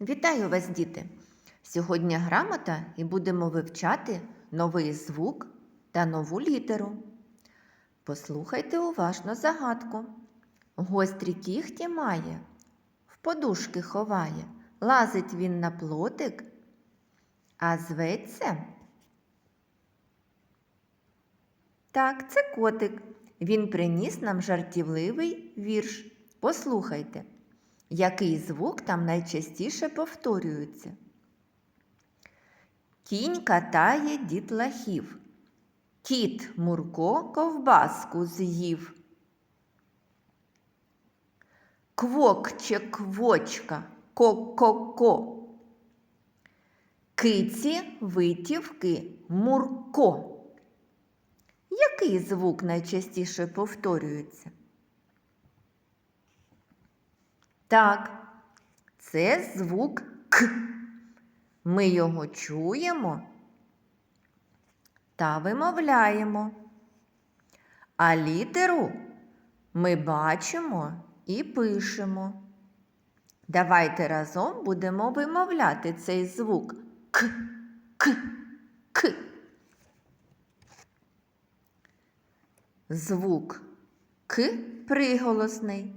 Вітаю вас, діти! Сьогодні грамота і будемо вивчати новий звук та нову літеру. Послухайте уважно загадку. Гострі кіхті має, в подушки ховає, лазить він на плотик, а зветься. Так, це котик. Він приніс нам жартівливий вірш. Послухайте. Який звук там найчастіше повторюється? Кінь катає дітлахів. Кіт Мурко ковбаску з'їв. Квокче квочка, ко-ко-ко. Киці витівки Мурко. Який звук найчастіше повторюється? Так, це звук К. Ми його чуємо та вимовляємо. А літеру ми бачимо і пишемо. Давайте разом будемо вимовляти цей звук К, К, К. Звук К приголосний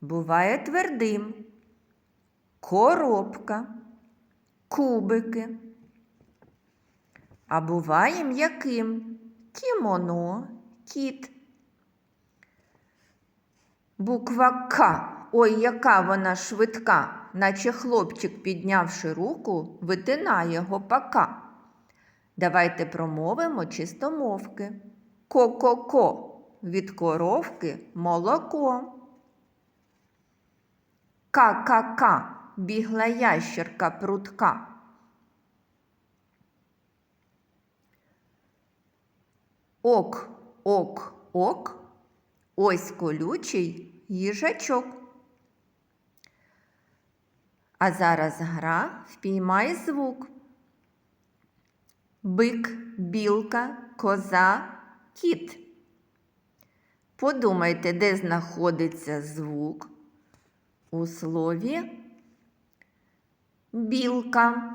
буває твердим, коробка, кубики. А буває м'яким кімоно, кіт. Буква К. Ой, яка вона швидка, наче хлопчик, піднявши руку, витинає гопака. Давайте промовимо чистомовки. Ко-ко-ко від коровки молоко. Ка-ка-ка бігла ящерка прутка. Ок, ок, ок, ось колючий їжачок. А зараз гра впіймай звук. Бик, білка, коза, кіт. Подумайте, де знаходиться звук у слові білка.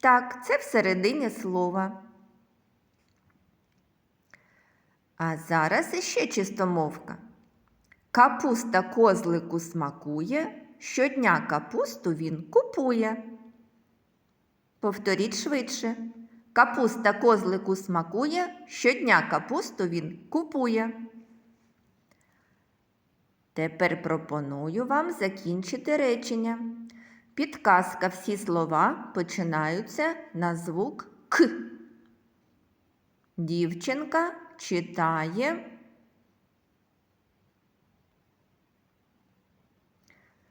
Так, це всередині слова. А зараз іще чистомовка. Капуста козлику смакує, щодня капусту він купує. Повторіть швидше. Капуста козлику смакує, щодня капусту він купує. Тепер пропоную вам закінчити речення. Підказка всі слова починаються на звук К. Дівчинка читає.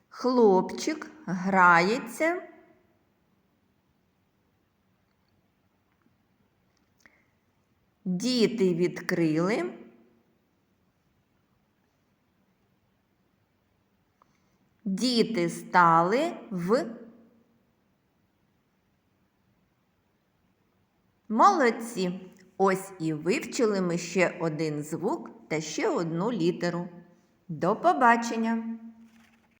Хлопчик грається. Діти відкрили. Діти стали в молодці. Ось і вивчили ми ще один звук та ще одну літеру. До побачення!